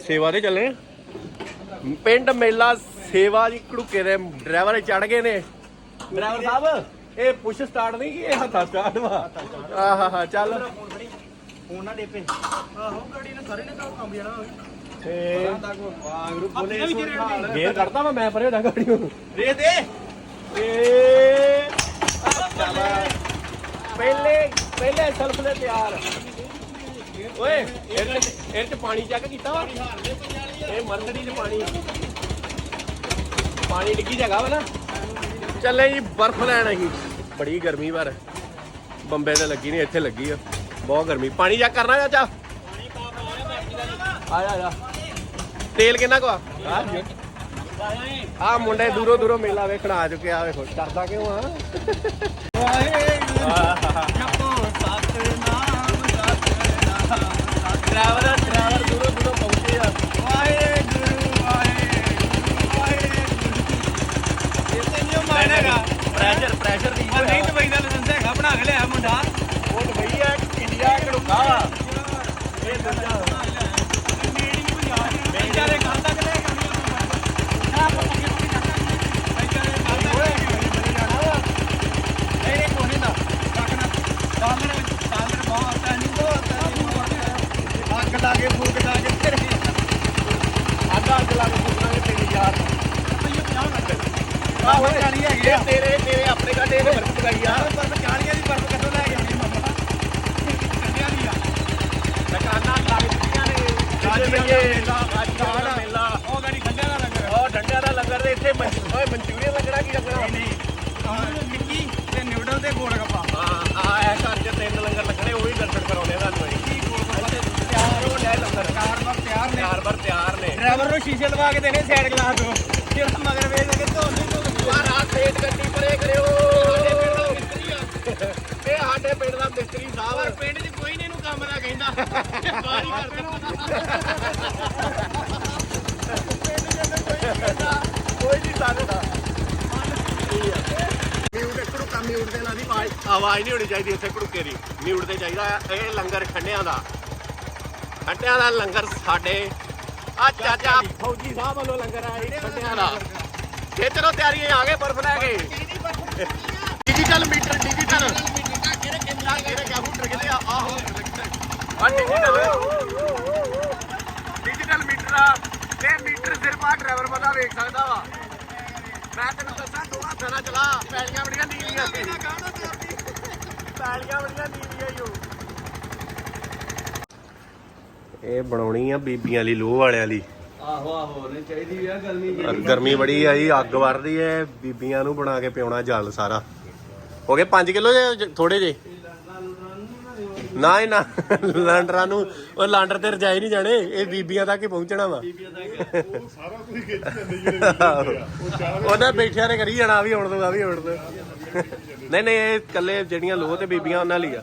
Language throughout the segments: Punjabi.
ਸੇਵਾ ਤੇ ਚੱਲੇ। ਪਿੰਡ ਮੇਲਾ ਸੇਵਾ ਜੀ ਘੜੂਕੇ ਦੇ ਡਰਾਈਵਰ ਚੜ ਗਏ ਨੇ। ਡਰਾਈਵਰ ਸਾਹਿਬ ਇਹ ਪੁਸ਼ ਸਟਾਰਟ ਨਹੀਂ ਕਿ ਇਹ ਹੱਥਾ ਸਟਾਰਟ ਵਾ? ਆਹਾ ਹਾ ਚੱਲ। ਫੋਨ ਨਾ ਡੇਪੇ ਆਹੋ ਗਾੜੀ ਨੇ ਸਾਰੇ ਨੇ ਤਾਂ ਕੰਮ ਜਾਣਾ ਤੇ ਵਾਗਰੂ ਬੋਲੇ ਗੇਰ ਕੱਢਦਾ ਵਾ ਮੈਂ ਪਰੇ ਹੋਣਾ ਗਾੜੀ ਨੂੰ ਰੇ ਦੇ। ਏ ਪਹਿਲੇ ਪਹਿਲੇ ਸਲਫ ਦੇ ਤਿਆਰ। ਓਏ ਇਹ ਚ ਪਾਣੀ ਚੈੱਕ ਕੀਤਾ ਵਾ? ਇਹ ਮਰਕੜੀ ਚ ਪਾਣੀ ਪਾਣੀ ਡਿੱਗੀ ਜਗ੍ਹਾ ਵਾ ਨਾ। ਚੱਲੇ ਜੀ ਬਰਫ਼ ਲੈਣ ਅਸੀਂ ਬੜੀ ਗਰਮੀ ਪਰ। ਬੰਬੇ ਤੇ ਲੱਗੀ ਨਹੀਂ ਇੱਥੇ ਲੱਗੀ ਆ। ਬਹੁਤ ਗਰਮੀ। ਪਾਣੀ ਚੈੱਕ ਕਰਨਾ ਚਾਚਾ ਆ ਜਾ ਤੇਲ ਕਿੰਨਾ ਕੋ ਆ? ਆ ਮੁੰਡੇ ਦੂਰੋਂ ਦੂਰੋਂ ਮੇਲਾ ਵੇਖਣ ਆ ਚੁੱਕੇ ਆ। ਵੇਖੋ ਕਰਦਾ ਕਿਉਂ ਆ ਸਤਨਾਮ ਸਤਨਾਮ ਡਰਾਈਵਰ ਡਰਾਈਵਰ ਦੂਰੋਂ ਦੂਰੋਂ ਪਹੁੰਚੇ ਆ। ਵਾਹਿਗੁਰੂ ਵਾਹਿਗੁਰੂ। ਵਾਹਿਗੁਰੂ ਇਹ ਤੇ ਨਹੀਂ ਮਾਨੇਗਾ ਪ੍ਰੈਸ਼ਰ ਪ੍ਰੈਸ਼ਰ ਦੀ ਉਹ ਨਹੀਂ ਦੁਬਈ ਦਾ ਲਾਇਸੈਂਸ ਹੈਗਾ ਬਣਾ ਕੇ ਲਿਆ ਮੁੰਡਾ। ਉਹ ਦੁਬਈ ਆ ਇੰਡੀਆ ਘੜੂਕਾ। ਵਾ ਇਹ ਦੂਜਾ ਬੇਚਾਰੇ ਦੇ ਘਰ ਤੱਕ ਲੈ ਕੇ ਆਉਣੀ ਆ ਪੱਕੇ ਪੱਕੇ ਬੇਚਾਰੇ ਦੇ ਘਰ ਤੱਕ ਨਹੀਂ ਨਹੀਂ ਕੋਨੇ ਦਾ ਕੱਟਣਾ ਡਾਲਰ ਡਾਲਰ ਬਹੁਤ ਹੈ ਨਹੀਂ ਬਹੁਤ ਹੈ ਅੱਗ ਲਾ ਕੇ ਫੂਕ ਲਾ ਕੇ ਫਿਰ ਆਗਾ ਅੱਗ ਲਾ ਕੇ ਪੁੱਛਾਂਗੇ ਤੇਰੀ ਯਾਰ ਆਹ ਹੁਣ ਜਾਣੀ ਹੈਗੀ ਆ ਇਹ ਤੇਰੇ ਤੇਰੇ ਘਾਟੇ ਦੇ ਬਰਫ ਲਗਾਈ ਆ। ਪਰ 40 ਦੀ ਬਰਫ ਕੱਢੋ ਲੈ ਕੇ ਆਉਣੀ ਮਾਮਾ ਕੰਡਿਆਂ ਦੀ ਆ। ਦੁਕਾਨਾਂ ਲੱਗ ਚੁੱਕੀਆਂ ਨੇ। ਅੱਜ ਮੇਲਾ ਅੱਜ ਦਾ ਮੇਲਾ। ਉਹ ਗਾੜੀ ਖੰਡਿਆਂ ਦਾ ਲੰਗਰ। ਉਹ ਡੰਡਿਆਂ ਦਾ ਲੰਗਰ ਤੇ ਇੱਥੇ ਓਏ ਮਨਚੂਰੀਅਨ ਲੱਗਣਾ ਕੀ ਲੱਗਣਾ ਨਹੀਂ ਨਹੀਂ। ਨਿੱਕੀ ਤੇ ਨਿਊਡਲ ਤੇ ਗੋਲ ਗੱਪਾ। ਹਾਂ ਆ ਇਹ ਘਰ 'ਚ ਤਿੰਨ ਲੰਗਰ ਲੱਗਣੇ ਉਹ ਵੀ ਦਰਸ਼ਨ ਕਰਾਉਣੇ ਤੁਹਾਨੂੰ ਕੀ ਗੋਲ ਗੱਪਾ ਤੇ ਤਿਆਰ ਹੋ ਜਾਏ ਲੰਗਰ। ਕਾਰ ਵਾਰ ਤਿਆਰ ਨੇ। ਚਾਰ ਬਰ ਤਿਆਰ ਨੇ। ਡਰਾਈਵਰ ਨੂੰ ਸ਼ੀਸ਼ੇ ਲਵਾ ਕੇ ਦੇਣੇ ਸਾਈਡ ਗਲਾਸ ਤੋਂ। ਜਿਹੜਾ ਮਗਰ ਵੇਚ ਕੇ ਧੋਣ ਨਹੀਂ ਧੋਣ ਆ ਰਾਤ ਫੇਟ ਗੱਡੀ ਪਰੇ ਕਰਿਓ ਇਹ ਸਾਡੇ ਪਿੰਡ ਦਾ ਸਾਹਿਬ ਪਿੰਡ 'ਚ ਕੋਈ ਨਹੀਂ ਇਹਨੂੰ ਕੰਮ ਦਾ ਕਹਿੰਦਾ। ਬਾਹਰ ਹੀ ਕਰਦਾ ਕੋਈ ਨਹੀਂ ਮਿਊਟ ਦੇ ਨਾਲ ਦੀ ਆਵਾਜ਼। ਆਵਾਜ਼ ਨਹੀਂ ਹੋਣੀ ਚਾਹੀਦੀ ਇੱਥੇ ਘੜੂਕੇ ਦੀ। ਮਿਊਟ ਤੇ ਚਾਹੀਦਾ। ਇਹ ਲੰਗਰ ਖੰਡਿਆਂ ਦਾ। ਖੰਡਿਆਂ ਦਾ ਲੰਗਰ ਸਾਡੇ। ਆ ਚਾਚਾ ਫੌਜੀ ਸਾਹਿਬ ਵੱਲੋਂ ਲੰਗਰ ਆ ਜੀ ਖੰਡਿਆਂ ਦਾ। ਖੇਤਰੋਂ ਤਿਆਰੀ ਆ ਗਏ ਬਰਫ ਲੈ ਕੇ। ਡਿਜੀਟਲ ਮੀਟਰ ਕਿਹੜੇ ਕਿਆ ਫੁੱਟਰ ਕਿਤੇ ਆ ਆਹੋ। ਆ ਡਿਜੀਟਲ ਡਿਜੀਟਲ ਮੀਟਰ ਆ। ਇਹ ਮੀਟਰ ਸਿਰਫ ਆ ਡਰਾਈਵਰ ਬੰਦਾ ਵੇਖ ਸਕਦਾ ਵਾ। ਮੈਂ ਤੈਨੂੰ ਦੱਸਾਂ ਦੋ ਹੱਥਾਂ ਨਾਲ ਚਲਾ। ਪੈਲੀਆਂ ਬੜੀਆਂ ਨੀਵੀਆਂ ਸੀ। ਪੈਲੀਆਂ ਬੜੀਆਂ ਨੀਵੀਆਂ ਯੋ ਇਹ ਬਣਾਉਣੀ ਆ ਬੀਬੀਆਂ ਲਈ ਲੋਹ ਵਾਲਿਆਂ ਲਈ ਆਹੋ ਆਹੋ ਨੇ ਚਾਹੀਦੀ ਆ ਗਰਮੀ ਗਰਮੀ ਬੜੀ ਆ ਜੀ ਅੱਗ ਵਰਦੀ ਐ ਬੀਬੀਆਂ ਨੂੰ ਬਣਾ ਕੇ ਪਿਉਣਾ ਜਲ ਸਾਰਾ। ਹੋ ਗਏ 5 ਕਿਲੋ ਜੇ ਥੋੜੇ ਜੇ? ਨਾ ਹੀ ਨਾ ਲਾਂਡਰਾਂ ਨੂੰ ਉਹ ਲਾਂਡਰ ਤੇ ਰਜਾਈ ਨਹੀਂ ਜਾਣੇ ਇਹ ਬੀਬੀਆਂ ਤੱਕ ਹੀ ਪਹੁੰਚਣਾ ਵਾ। ਸਾਰਾ ਕੁਝ ਖਿੱਚ ਜਾਂਦੇ ਜਿਹੜੇ ਉਹਨੇ ਬੈਠਿਆਂ ਨੇ ਕਰੀ ਜਾਣਾ ਆ ਵੀ ਹੁਣ ਤੋਂ ਆ ਵੀ ਹੁਣ ਤੋਂ ਨਹੀਂ ਨਹੀਂ ਇਹ ਇਕੱਲੇ ਜਿਹੜੀਆਂ ਲੋਹ ਤੇ ਬੀਬੀਆਂ ਉਹਨਾਂ ਲਈ ਆ।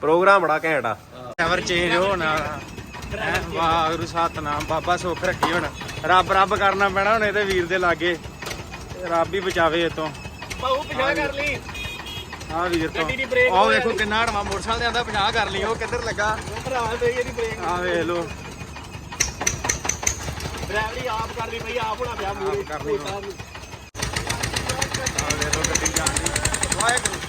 ਪ੍ਰੋਗਰਾਮ ਬੜਾ ਘੈਂਟ ਆ। ਐਵਰ ਚੇਂਜ ਹੋਣ। ਵਾਹਿਗੁਰੂ ਸਤਨਾਮ। ਬਾਬਾ ਸੁੱਖ ਰੱਖੀ ਹੁਣ। ਰੱਬ ਰੱਬ ਕਰਨਾ ਪੈਣਾ ਹੁਣ ਇਹਦੇ ਵੀਰ ਦੇ ਲਾਗੇ। ਰੱਬ ਹੀ ਬਚਾਵੇ ਇਹ ਤੋਂ ਬਾਹੂ ਪਿਛਾ ਕਰ ਲਈ। ਆਹ ਵੀਰ ਤੋਂ ਗੱਡੀ ਦੀ ਬ੍ਰੇਕ ਆਹ ਵੇਖੋ ਕਿੰਨਾ ਹੜਵਾ ਮੋਟਰਸਾਈਕਲ ਤੇ ਆਂਦਾ 50 ਕਰ ਲਈ ਉਹ ਕਿੱਧਰ ਲੱਗਾ? ਭਰਾ ਦੇ ਇਹਦੀ ਬ੍ਰੇਕ ਆਹ ਵੇਖ ਲੋ ਡਰਾਈਵਰੀ ਆਪ ਕਰਨੀ ਪਈ ਆਪ ਹੋਣਾ ਪਿਆ ਮੂਰੇ ਆਪ ਕਰਨੀ ਵਾ। ਆਹ ਵੇਖ ਲੋ ਗੱਡੀ ਜਾਂਦੀ ਵਾਹਿਗੁਰੂ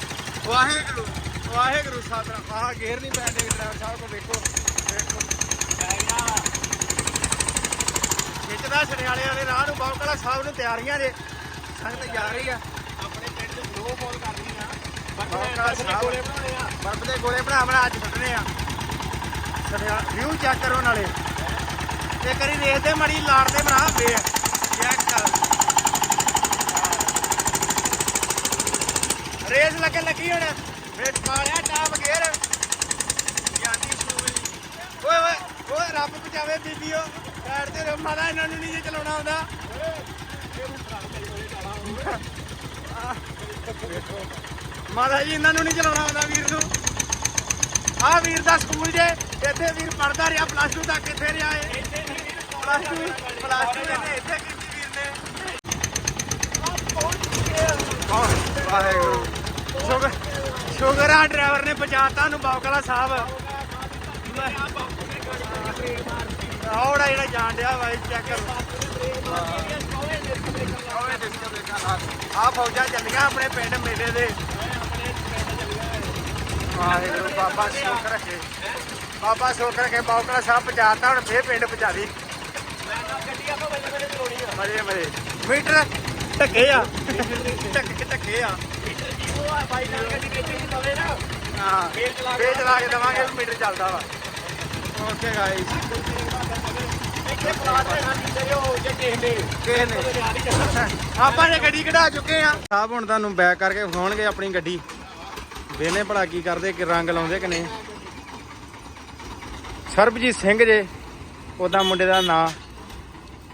ਵਾਹਿਗੁਰੂ ਵਾਹਿਗੁਰੂ ਸਤਨਾਮ ਆਹ ਗੇਅਰ ਨਹੀਂ ਪੈਂਦੇ ਡਰਾਈਵਰ ਸਾਹਿਬ ਕੋ ਵੇਖੋ ਵੇਖੋ। ਖਿੱਚਦਾ ਸਰਿਆਲੇ ਵਾਲੇ ਰਾਹ ਨੂੰ ਬਾਬਕਲਾ ਸਾਹਿਬ ਨੂੰ ਤਿਆਰੀਆਂ ਜੇ ਸੰਗਤ ਜਾ ਰਹੀ ਆ। ਆਪਣੇ ਪਿੰਡ ਦੇ ਸਲੋ ਫੋਲ ਕਰਨੀ ਬਰਫ ਦੇ ਗੋਲੇ ਬਣਾ ਬਣਾ ਅੱਜ ਕੱਢਣੇ ਆ। ਸਰਿਆ ਵਿਊ ਚੈੱਕ ਕਰੋ ਨਾਲੇ। ਤੇ ਕਰੀ ਦੇਖਦੇ ਮੜੀ ਲਾੜ ਦੇ ਬਣਾ ਵੇ ਚੈੱਕ ਕਰ ਰੇਸ ਲੱਗੇ ਲੱਗੀ ਹੁਣ। ਵੇਟ ਮਾਰਿਆ ਟਾਪ ਗੇਰ ਜਾਂਦੀ ਸੂਈ ਓਏ ਓਏ ਓਏ ਰੱਬ ਬਚਾਵੇ ਬੀਬੀਓ। ਸਾਈਡ ਤੇ ਰਹੋ, ਮਾਤਾ ਇਹਨਾਂ ਨੂੰ ਨਹੀਂ ਜੇ ਚਲਾਉਣਾ ਆਉਂਦਾ। ਮਾਤਾ ਜੀ ਇਹਨਾਂ ਨੂੰ ਨਹੀਂ ਚਲਾਉਣਾ ਆਉਂਦਾ ਵੀਰ ਨੂੰ। ਆ ਵੀਰ ਦਾ ਸਕੂਲ ਜੇ ਇੱਥੇ ਵੀਰ ਪੜਦਾ ਰਿਹਾ ਪਲੱਸ 2 ਤੱਕ ਇੱਥੇ ਰਿਹਾ ਏ। ਪਲੱਸ 2 ਪਲੱਸ 2 ਇਹਨੇ ਇੱਥੇ ਕੀਤੀ ਵੀਰ ਨੇ। ਆਹ, ਵਾਹਿਗੁਰੂ। ਸ਼ੁਕਰ ਸ਼ੁਕਰ ਆ ਡਰਾਈਵਰ ਨੇ ਪਹੁੰਚਾਤਾ ਨੂੰ ਬਾਉਕਲਾ ਸਾਹਿਬ। ਆਉੜਾ ਜਿਹੜਾ ਜਾਣ ਡਿਆ ਵਾ ਚੈੱਕ ਕਰੋ। ਆ ਫੌਜਾਂ ਚੱਲੀਆਂ ਆਪਣੇ ਪਿੰਡ ਮੇਲੇ ਦੇ। ਵਾਹਿਗੁਰੂ ਬਾਬਾ ਸੁੱਖ ਰੱਖੇ ਬਾਬਾ ਸੁੱਖ ਰੱਖੇ ਬੌਕਲਾ ਸਾਹਿਬ ਪਹੁੰਚਾਤਾ ਹੁਣ ਫੇਰ ਪਿੰਡ ਪਹੁੰਚਾ ਦੀ ਮਰੇ ਮਰੇ ਮੀਟਰ ਢੱਕੇ ਆ। ਢੱਕੇ ਢੱਕੇ ਆ। ਹਾਂ ਫੇਰ ਚਲਾ ਕੇ ਦਵਾਂਗੇ ਵੀ ਮੀਟਰ ਚੱਲਦਾ ਵਾ। ਓਕੇ ਗਾਇਸ ਕਿਸੇ ਨੇ। ਆਪਾਂ ਨੇ ਗੱਡੀ ਕਢਾ ਚੁੱਕੇ ਆ। ਸਾਹਿਬ ਹੁਣ ਤੁਹਾਨੂੰ ਬੈਕ ਕਰਕੇ ਵਿਖਾਉਣਗੇ ਆਪਣੀ ਗੱਡੀ। ਵੇਨੇ ਭਲਾ ਕੀ ਕਰਦੇ, ਕਿ ਰੰਗ ਲਾਉਂਦੇ ਕਿ ਨਹੀਂ? ਸਰਬਜੀਤ ਸਿੰਘ ਜੇ, ਉਹਦਾ ਮੁੰਡੇ ਦਾ ਨਾਂ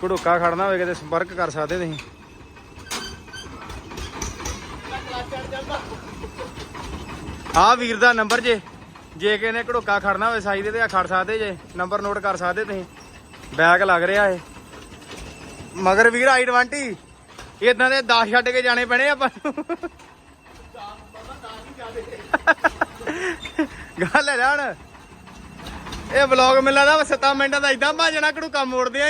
ਘੜੂਕਾ ਖੜਨਾ ਹੋਵੇ, ਕਿਤੇ ਸੰਪਰਕ ਕਰ ਸਕਦੇ ਤੁਸੀਂ? ਆ ਵੀਰ ਦਾ ਨੰਬਰ ਜੇ ਜੇ ਕਿਸੇ ਨੇ ਘੜੂਕਾ ਖੜਨਾ ਹੋਵੇ, ਸਾਈ ਦੇ ਤੇ ਆ ਖੜ ਸਕਦੇ ਜੇ, ਨੰਬਰ ਨੋਟ ਕਰ ਸਕਦੇ ਤੁਸੀਂ? ਬੈਗ ਲੱਗ ਰਿਹਾ ਏ ਮਗਰ ਵੀਰ ਆਈ 20 ਇਦਾਂ ਦੇ 10 ਛੱਡ ਕੇ ਜਾਣੇ ਪੈਣੇ ਆਪਾਂ ਨੂੰ। ਗੱਲ ਹੈ ਜਾਣ। ਇਹ ਵਲੌਗ ਮਿਲਦਾ ਦਾ 7 ਮਿੰਟਾਂ ਦਾ ਇਦਾਂ ਭਾਜਣਾ ਘੜੂਕਾ ਮੋੜਦੇ ਆਂ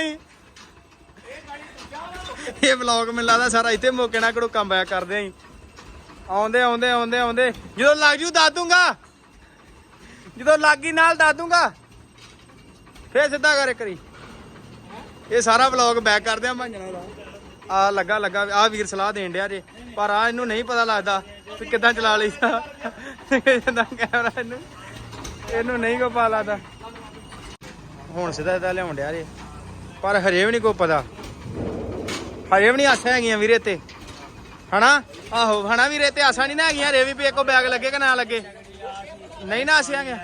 ਇਹ ਵਲੌਗ ਮਿਲਦਾ ਦਾ ਸਾਰਾ ਇੱਥੇ ਮੌਕੇ ਨਾਲ ਘੜੂਕਾ ਬੈਕ ਕਰਦੇ ਆਂ ਆਉਂਦੇ ਆਉਂਦੇ ਆਉਂਦੇ ਆਉਂਦੇ। ਜਦੋਂ ਲੱਗ ਜੂ ਦੱਸ ਦੂੰਗਾ। ਜਦੋਂ ਲੱਗ ਨਾਲ ਦੱਸ ਦੂੰਗਾ। ਫੇਰ ਸਿੱਧਾ ਕਰ ਕਰੀ ਇਹ ਸਾਰਾ ਵਲੌਗ ਬੈਕ ਕਰਦੇ ਆ ਭਾਂਜਣਾ ਦਾ। ਆ ਲੱਗਾ ਲੱਗਾ। ਆ ਵੀਰ ਸਲਾਹ ਦੇਣ ਡਿਆ ਜੇ। ਪਰ ਆ ਇਹਨੂੰ ਨਹੀਂ ਪਤਾ ਲੱਗਦਾ। ਕਿ ਕਿੱਦਾਂ ਚਲਾ ਲਈਦਾ ਜਿੱਦਾਂ ਕੈਮਰਾ ਇਹਨੂੰ? ਇਹਨੂੰ ਨਹੀਂ ਕੋ ਪਤਾ ਲੱਗਦਾ ਹੁਣ ਸਿੱਧਾ ਸਿੱਧਾ ਲਿਆਉਣ ਡਿਆ ਜੇ। ਪਰ ਹਰੇ ਵੀ ਨਹੀਂ ਕੋ ਪਤਾ। ਹਰੇ ਵੀ ਨਹੀਂ ਆਸਾਂ ਹੈਗੀਆਂ ਵੀਰੇ ਤੇ ਹਨਾ? ਆਹੋ ਹਨਾ ਵੀਰੇ ਤੇ ਆਸਾਂ ਨਹੀਂ ਨਾ ਹੈਗੀਆਂ। ਹਰੇ ਵੀ ਇੱਕੋ ਬੈਗ ਲੱਗੇ ਕਿ ਨਾ ਲੱਗੇ? ਨਹੀਂ ਨਾ ਆਸਿਆ ਗਿਆ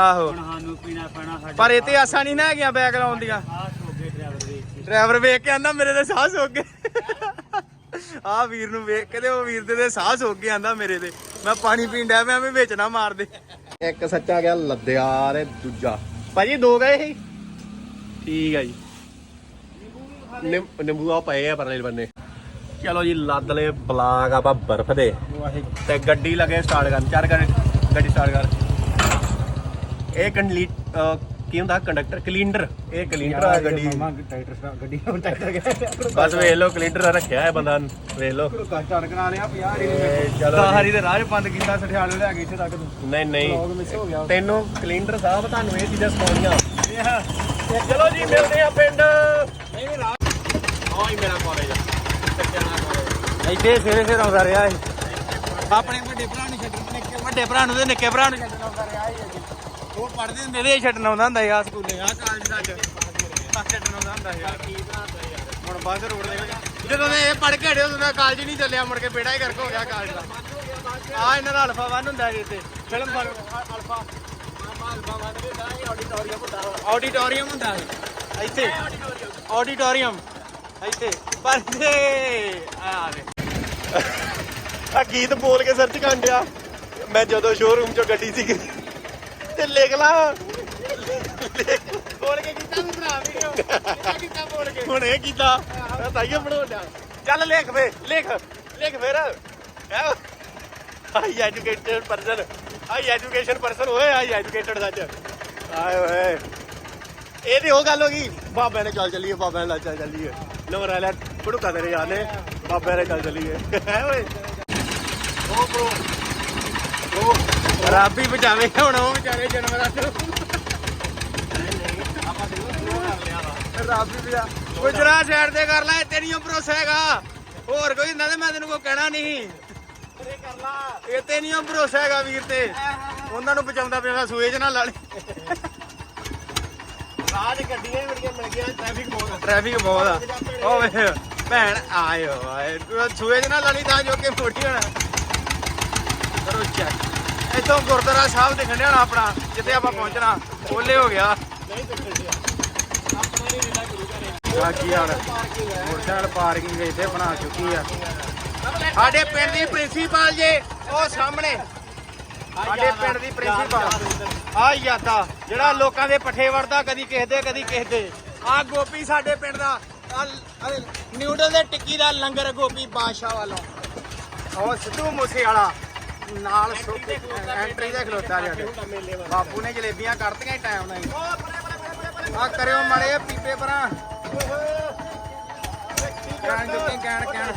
ਆਹੋ। ਸਾਨੂੰ ਪੀਣਾ ਪੈਣਾ ਸਾਡੇ ਪਰ ਇਹ ਤੇ ਆਸਾਂ ਨਹੀਂ ਨਾ ਹੈਗੀਆਂ ਬੈਗ ਲਾਉਣ ਦੀਆਂ। ਡਰਾਈਵਰ ਦੇ ਵੇਖ ਕੇ। ਆਂਦਾ ਮੇਰੇ ਤੇ ਸਾਹ ਸੁੱਕ ਗਏ ਆ ਵੀਰ ਨੂੰ ਵੇਖ ਕੇ ਤੇ ਉਹ ਵੀਰ ਦੇ ਸਾਹ ਸੁੱਕ ਗਿਆ ਆਂਦਾ ਮੇਰੇ ਤੇ। ਮੈਂ ਪਾਣੀ ਪੀਣ ਡਿਆ ਮੈਂ ਐਵੇਂ ਵਿੱਚ ਨਾ ਮਾਰ ਦੇ। ਇੱਕ ਸੱਚਾ ਗਿਆ ਲੱਦਿਆ ਤੇ ਦੂਜਾ। ਭਾਜੀ ਦੋ ਗਏ ਸੀ? ਠੀਕ ਆ ਜੀ। ਨਿੰਮ- ਨਿੰਬੂ ਆ ਪਏ ਆ ਪਰਲੇ ਬੰਨੇ। ਚਲੋ ਜੀ ਲੱਦ ਲੈ ਬਲਾਕ ਆਪਾਂ ਬਰਫ਼ ਦੇ। ਤੇ ਗੱਡੀ ਲਗੇ ਸਟਾਰਟ ਕਰਨ। ਚੱਲ ਕਰ ਗੱਡੀ ਸਟਾਰਟ ਕਰ। ਇਹ ਕੰਡਲੀ ਕੀ ਹੁੰਦਾ? ਕੰਡਕਟਰ ਕਲੀਨਰ ਇਹ ਕਲੀਨਰ ਆ ਗੱਡੀ। ਟਰੈਕਟਰ ਗੱਡੀ ਹੁਣ ਟਰੈਕਟਰ ਗਿਆ। ਬਸ ਵੇਖ ਲਓ ਕਲੀਨਰ ਰੱਖਿਆ ਹੈ ਬੰਦਾ ਵੇਖ ਲਓ। ਸਟਾਰਟ ਕਰਾ ਲਿਆ 50 ਤੇ ਚਲੋ ਜੀ। ਹਰੀ ਦੇ ਰਾਹ ਬੰਦ ਕੀਤਾ ਸਠਿਆਲੇ ਲੈ ਕੇ ਇੱਥੇ ਤੱਕ ਤੂੰ ਨਹੀਂ ਨਹੀਂ। ਤੈਨੂੰ ਕਲੀਨਰ ਸਾਹਿਬ ਤੁਹਾਨੂੰ ਇਹ ਚੀਜ਼ਾਂ ਸਿਖਾਉਣੀਆਂ। ਚਲੋ ਜੀ ਮਿਲਦੇ ਆ ਪਿੰਡ। ਨਹੀਂ ਰਾਹ ਹਾਂ ਹੀ ਮੇਰਾ ਕਾਲਜ ਇੱਥੇ ਸਵੇਰੇ ਸਵੇਰੇ ਆਉਂਦਾ ਰਿਹਾ ਇਹ। ਆਪਣੇ ਵੱਡੇ ਭਰਾ ਨੂੰ ਛੱਡਣ ਨਿੱਕੇ ਵੱਡੇ ਭਰਾ ਨੂੰ ਤੇ ਨਿੱਕੇ ਭਰਾ ਨੂੰ ਛੱਡਣ ਆਉਂਦਾ ਰਿਹਾ ਇਹ। ਜੀ ਉਹ ਪੜ੍ਹਦੇ ਹੁੰਦੇ ਤੇ ਇਹ ਛੱਡਣ ਆਉਂਦਾ ਹੁੰਦਾ ਸੀ ਆ ਸਕੂਲੇ। ਆ ਕਾਲਜ ਦਾ ਚ ਛੱਡਣ ਆਉਂਦਾ ਹੁੰਦਾ ਸੀ ਹੁਣ ਬੱਸ ਰੋਡ ਦੇ ਵਿੱਚ ਜਦੋਂ ਦੇ ਇਹ ਪੜ੍ਹ ਕੇ ਹਟੇ ਉਦੋਂ ਦਾ ਕਾਲਜ ਨਹੀਂ ਚੱਲਿਆ ਮੁੜ ਕੇ ਬੇੜਾ ਹੀ ਕਰਕੇ ਹੋ ਗਿਆ ਕਾਲਜ ਦਾ। ਆ ਇਹਨਾਂ ਦਾ ਅਲਫਾ 1 ਹੁੰਦਾ ਜੀ ਇੱਥੇ। ਫਿਲਮ ਫਲ ਅਲਫਾ ਆਡੀਟੋਰੀਅਮ ਹੁੰਦਾ ਹੈ ਇੱਥੇ। ਆਡੀਟੋਰੀਅਮ ਇੱਥੇ। ਪਰ ਤੇ ਆ ਦੇ। ਆ ਗੀਤ ਬੋਲ ਕੇ ਸਰਚ ਕਾਂਡਿਆ ਮੈਂ ਜਦੋਂ ਸ਼ੋਰੂਮ ਚੋਂ ਗੱਡੀ ਸੀ ਤੇ ਲਿਖ ਲਾ। ਬੋਲ ਕੇ ਕੀਤਾ ਵੀ ਭਰਾ ਵੀਡੀਓ ਕੀਤਾ ਬੋਲ ਕੇ। ਹੁਣ ਇਹ ਕੀਤਾ। ਤਾਈਏ ਬਣਾਉਂਦਾ ਚੱਲ ਲਿਖ ਵੇ ਲਿਖ ਲਿਖ ਫੇਰ। I educated person I education person ਹੋਏ ਆਈ ਐਜੂਕੇਟਡ ਸੱਚ। ਆਏ ਓਏ ਇਹ ਤੇ ਉਹ ਗੱਲ ਹੋ ਗਈ। ਬਾਬਾ ਨੇ ਚੱਲ ਚੱਲੀਏ ਬਾਬਾ ਨੇ ਚੱਲ ਚੱਲੀਏ। ਨੰਬਰ ਲੈ ਪੜੂਕਾ ਤੇਰੇ ਯਾਦ ਨੇ। ਬਾਬਾ ਨੇ ਚੱਲ ਚੱਲੀਏ। ਓਏ। ਉਹ ਬ్రో ਰੱਬ ਹੀ ਬਚਾਵੇ ਹੁਣ ਉਹ ਵਿਚਾਰੇ ਜਾਨਵਰਾਂ ਨੂੰ ਰੱਬ ਹੀ ਬਚਾ ਗੁਜਰਾ ਸਾਈਡ ਤੇ ਕਰ ਲੈ ਤੇਰੀਓ ਭਰੋਸਾ ਹੈਗਾ। ਹੋਰ ਕੋਈ ਹੁੰਦਾ ਤੇ ਮੈਂ ਤੈਨੂੰ ਕੋਈ ਕਹਿਣਾ ਨਹੀਂ। ਇਹ ਤੇ ਨਹੀਂ ਭਰੋਸਾ ਹੈਗਾ ਵੀਰ ਤੇ। ਉਹਨਾਂ ਨੂੰ ਬਚਾਉਂਦਾ ਪਿਆ ਸੂਏ ਚ ਨਾ ਲੜ ਰਾਜ ਗੱਡੀਆਂ ਹੀ ਬੜੀਆਂ ਮਿਲ ਗਈਆਂ ਟ੍ਰੈਫਿਕ ਬਹੁਤ ਟ੍ਰੈਫਿਕ ਬਹੁਤ ਆ। ਉਹ ਵੇ ਭੈਣ ਆਇਓ ਆਏ ਸੂਏ ਚ ਨਾ ਲੜੀ ਤਾਂ ਜੋ ਕਿ ਮੋਟੀ ਹੋਣਾ ਕਰੋ ਚੈੱਕ ਇੱਥੋਂ ਗੁਰਦੁਆਰਾ ਸਾਹਿਬ ਦਿਖਣ ਡਿਆ ਹੋਣਾ ਆਪਣਾ, ਜਿੱਥੇ ਆਪਾਂ ਪਹੁੰਚਣਾ। ਓਲੇ ਹੋ ਗਿਆ। ਆ ਕੀ ਹਾਲ ਮੋਟਰਸਾਈਕਲ ਪਾਰਕਿੰਗ ਇੱਥੇ ਬਣਾ ਚੁੱਕੀ ਆ। ਸਾਡੇ ਪਿੰਡ ਦੀ ਪ੍ਰਿੰਸੀਪਲ ਜੇ, ਉਹ ਸਾਹਮਣੇ। ਸਾਡੇ ਪਿੰਡ ਦੀ ਪ੍ਰਿੰਸੀਪਲ। ਆ ਯਾਦਾ, ਜਿਹੜਾ ਲੋਕਾਂ ਦੇ ਪੱਠੇ ਵੜਦਾ, ਕਦੀ ਕਿਸੇ ਦੇ, ਕਦੀ ਕਿਸੇ ਦੇ। ਆ ਗੋਪੀ ਸਾਡੇ ਪਿੰਡ ਦਾ ਨਿਊਡਲ ਦੇ ਟਿੱਕੀ ਦਾ ਲੰਗਰ ਗੋਪੀ ਬਾਦਸ਼ਾਹ ਵਾਲਾ। ਉਹ ਸਿੱਧੂ ਮੂਸੇ ਵਾਲਾ ਨਾਲ ਐਂਟਰੀ ਦੇ ਖਲੋਤਾ ਜਿਹਾ ਬਾਪੂ ਨੇ ਜਲੇਬੀਆਂ ਕੱਢਤੀਆਂ ਟਾਈਮ ਨਾਲ ਹੀ। ਆ ਕਰਿਓ ਮੜੇ ਪੀਪੇ ਪਰਾਂ ਕਹਿਣ ਜੁੱਤੇ ਕਹਿਣ ਕਹਿਣ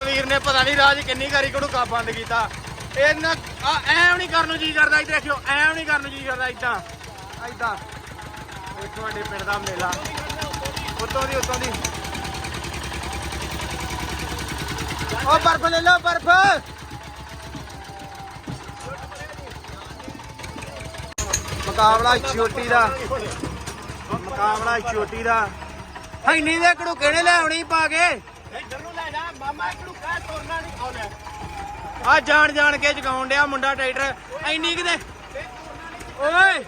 ਵੀਰ ਨੇ ਪਤਾ ਨਹੀਂ ਰਾਜ ਕਿੰਨੀ ਵਾਰੀ ਘੜੂਕਾ ਬੰਦ ਕੀਤਾ। ਇਹਨਾਂ ਆ ਐਂ ਨਹੀਂ ਕਰਨ ਨੂੰ ਜੀ ਕਰਦਾ ਇੱਧਰ ਦੇਖਿਓ, ਐਂ ਨਹੀਂ ਕਰਨ ਨੂੰ ਜੀ ਕਰਦਾ ਇਦਾਂ। ਇਦਾਂ। ਇਹ ਤੁਹਾਡੇ ਪਿੰਡ ਦਾ ਮੇਲਾ। ਉੱਤੋਂ ਦੀ ਉੱਤੋਂ ਦੀ। ਉਹ ਬਰਫ ਲੈ ਲਓ ਬਰਫ। ਮੁਕਾਬਲਾ ਛੋਟੀ ਦਾ। ਮੁਕਾਬਲਾ ਛੋਟੀ ਦਾ। ਹੈਨੀ ਦੇ ਘੜੂਕੇ ਨੇ ਲੈ ਆਉਣੀ ਪਾ ਕੇ। ਇੱਧਰ ਨੂੰ ਲੈ ਜਾ। ਮਾਮਾ ਨੂੰ ਕਹਿ ਤੁਰਨਾ ਨਹੀਂ ਆਉਣਾ ਆ ਜਾਣ ਜਾਣ ਕੇ ਜਗਾਉਣ ਡਿਆ ਮੁੰਡਾ ਟਰੈਕਟਰ। ਐਨੀ ਕਿਤੇ ਓਏ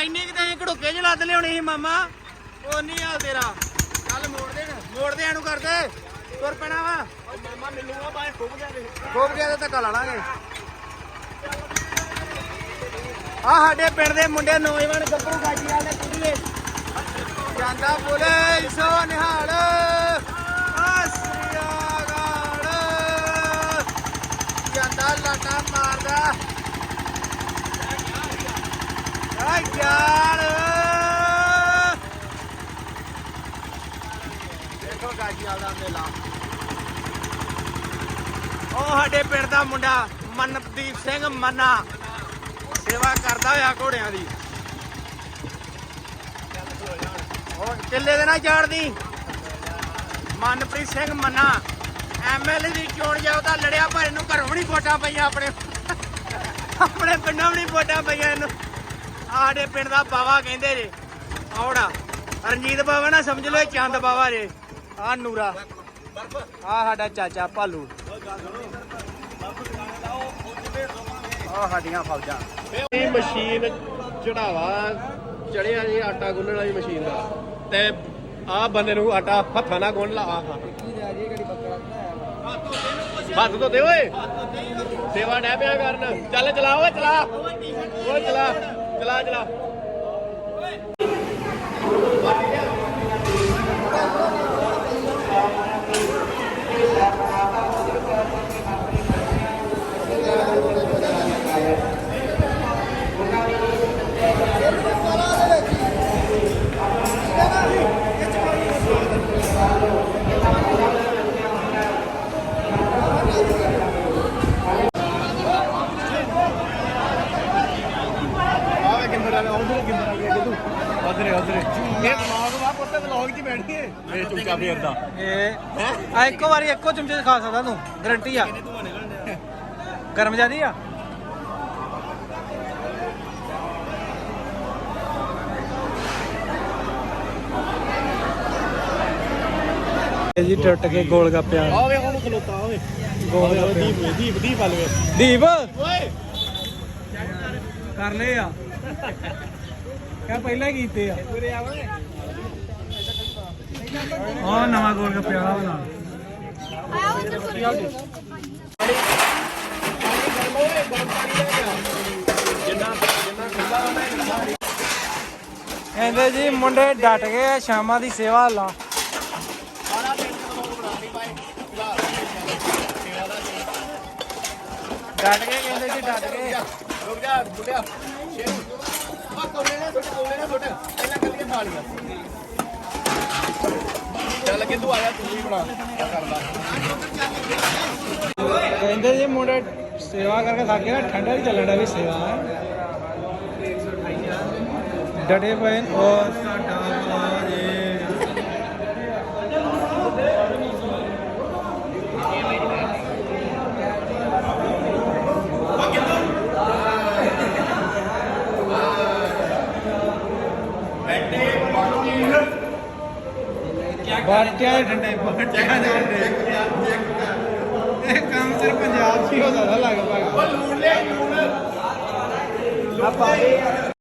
ਐਨੀ ਕਿਤੇ ਘੜੂਕੇ ਚ ਲੱਦ ਲਿਆਉਣੀ ਸੀ ਮਾਮਾ। ਉਹ ਨਹੀਂ ਹਾਲ ਤੇਰਾ। ਚੱਲ ਮੋੜ ਦੇ ਮੋੜ ਦੇ ਇਹਨੂੰ ਕਰਦੇ। ਤੁਰ ਪੈਣਾ ਵਾ। ਮਾਮਾ ਮੈਨੂੰ ਆ ਬਾਏ ਖੁੱਬ ਗਿਆ ਦੇ ਖੋਬ ਗਿਆ ਤੇ ਧੱਕਾ ਲਾ ਲਾਂਗੇ। ਆ ਸਾਡੇ ਪਿੰਡ ਦੇ ਮੁੰਡੇ ਨੌਜਵਾਨ ਗੱਭਰੂ ਗਾਜੀ ਵਾਲੇ ਕੁੜੀਏ। ਜਾਂਦਾ ਬੋਲੇ ਸੋ ਨਿਹਾਲ ਜਾਂਦਾ ਲਾਟਾ ਮਾਰਦਾ। ਆ ਯਾਰ ਦੇਖੋ ਗਾਜੀ ਦਾ ਮੇਲਾ। ਉਹ ਸਾਡੇ ਪਿੰਡ ਦਾ ਮੁੰਡਾ ਮਨਪ੍ਰੀਤ ਸਿੰਘ ਮੰਨਾ। ਸੇਵਾ ਕਰਦਾ ਹੋਇਆ ਘੋੜਿਆਂ ਦੀ। ਉਹ ਕਿੱਲੇ ਦੇ ਨਾਲ ਚਾੜਦੀ ਮਨਪ੍ਰੀਤ ਸਿੰਘ ਮੰਨਾ। ਐਮਐਲਏ ਦੀ ਚੋਣ ਜਾਉ ਤਾਂ ਲੜਿਆ, ਪਰ ਇਹਨੂੰ ਘਰੋਂ ਵੀ ਨਹੀਂ ਵੋਟਾਂ ਪਈਆਂ ਆਪਣੇ। ਆਪਣੇ ਪਿੰਡੋਂ ਵੀ ਨਹੀਂ ਵੋਟਾਂ ਪਈਆਂ ਇਹਨੂੰ। ਆਹ ਸਾਡੇ ਪਿੰਡ ਦਾ ਬਾਵਾ ਕਹਿੰਦੇ ਜੇ, ਔੜਾ। ਰਣਜੀਤ ਬਾਵਾ ਨਾ ਸਮਝ ਲਓ ਚੰਦ ਬਾਵਾ ਜੇ। ਆ ਨੂਰਾ। ਆ ਸਾਡਾ ਚਾਚਾ ਭਾਲੂ। ਆ ਸਾਡੀਆਂ ਫੌਜਾਂ। ਇਹ ਮਸ਼ੀਨ ਚੜਾਵਾ, ਚੜਿਆ ਜੀ ਆਟਾ ਗੁੰਨਣ ਵਾਲੀ ਮਸ਼ੀਨ ਦਾ। ਤੇ ਆ ਬੰਦੇ ਨੂੰ ਆਟਾ ਹੱਥਾਂ ਨਾਲ ਗੁੰਨ ਲਾ ਆਹ ਹੱਥ ਤੋਂ ਦੇ ਓਏ ਸੇਵਾ ਡੈ ਪਿਆ ਕਰਨ। ਚੱਲ ਚਲਾ, ਓਏ ਚਲਾ। ਓਏ ਚਲਾ ਚਲਾ ਚਲਾ। 'ਚ ਬੈਠੀ ਏ ਇਹ ਚੁੱਕਾ ਫੇਰਦਾ ਇਹ ਆ ਇੱਕੋ ਵਾਰੀ ਇੱਕੋ ਚਮਚੇ 'ਚ ਖਾ ਸਕਦਾ ਤੂੰ ਗਰੰਟੀ ਆ। ਗਰਮ ਜਿਆਦੀ ਆ? ਇਹ ਜੀ ਟੁੱਟ ਕੇ ਗੋਲ ਗੱਪਿਆ ਆਵੇ ਹੁਣ ਖਲੋਤਾ ਓਏ ਗੋਲ ਦੀਪ ਦੀਪ ਦੀਪ ਵਾਲੇ ਦੀਪ! ਓਏ! ਕਰ ਲਏ ਆ। ਕਿਆ ਪਹਿਲਾਂ ਕੀਤੇ ਆ। ਆ ਨਵਾਂ ਗੋਲ ਗੱਪੇ ਵਾਲਾ। ਬਣਾ ਕਹਿੰਦੇ ਜੀ ਮੁੰਡੇ ਡਟ ਗਏ ਆ ਸ਼ਾਮਾਂ ਦੀ ਸੇਵਾ ਲਾ। ਡਟ ਗਏ ਕਹਿੰਦੇ ਜੀ ਡਟ ਗਏ। ਰੁਕ ਜਾ ਮੁੰਡਿਆ ਸ਼ੇਰੂ ਆ ਕੋਲੇ ਨਾ ਛੋਟੇ ਕੋਲੇ ਨਾ ਛੋਟੇ ਪਹਿਲਾਂ ਕੱਲੀਆਂ ਥਾਲੀਆਂ ਚੱਲ ਕਿ ਤੂੰ ਆਇਆ ਤੂੰ ਵੀ ਬਣਾ। ਕਰਦਾ ਕਹਿੰਦੇ ਜੀ, ਮੁੰਡੇ ਸੇਵਾ ਕਰਕੇ ਥੱਕ ਗਏ ਠੰਡਾ ਹੀ ਚੱਲਣ ਵੀ ਸੇਵਾ। ਹੈ ਡਟੇ ਪਏ ਨੇ ਉਹ ਸਾਡਾ ਬਾਜੇ ਬਾਟਿਆਂ ਦੇ ਠੰਡੇ ਬਾਟਿਆਂ ਦੇ ਠੰਡੇ ਇਹ ਕੰਮ ਸਿਰ ਪੰਜਾਬ 'ਚ ਹੀ ਹੋ ਲਗਭਗ ਲੂਣ ਲਿਆ ਲੂਣ। ਆਪਾਂ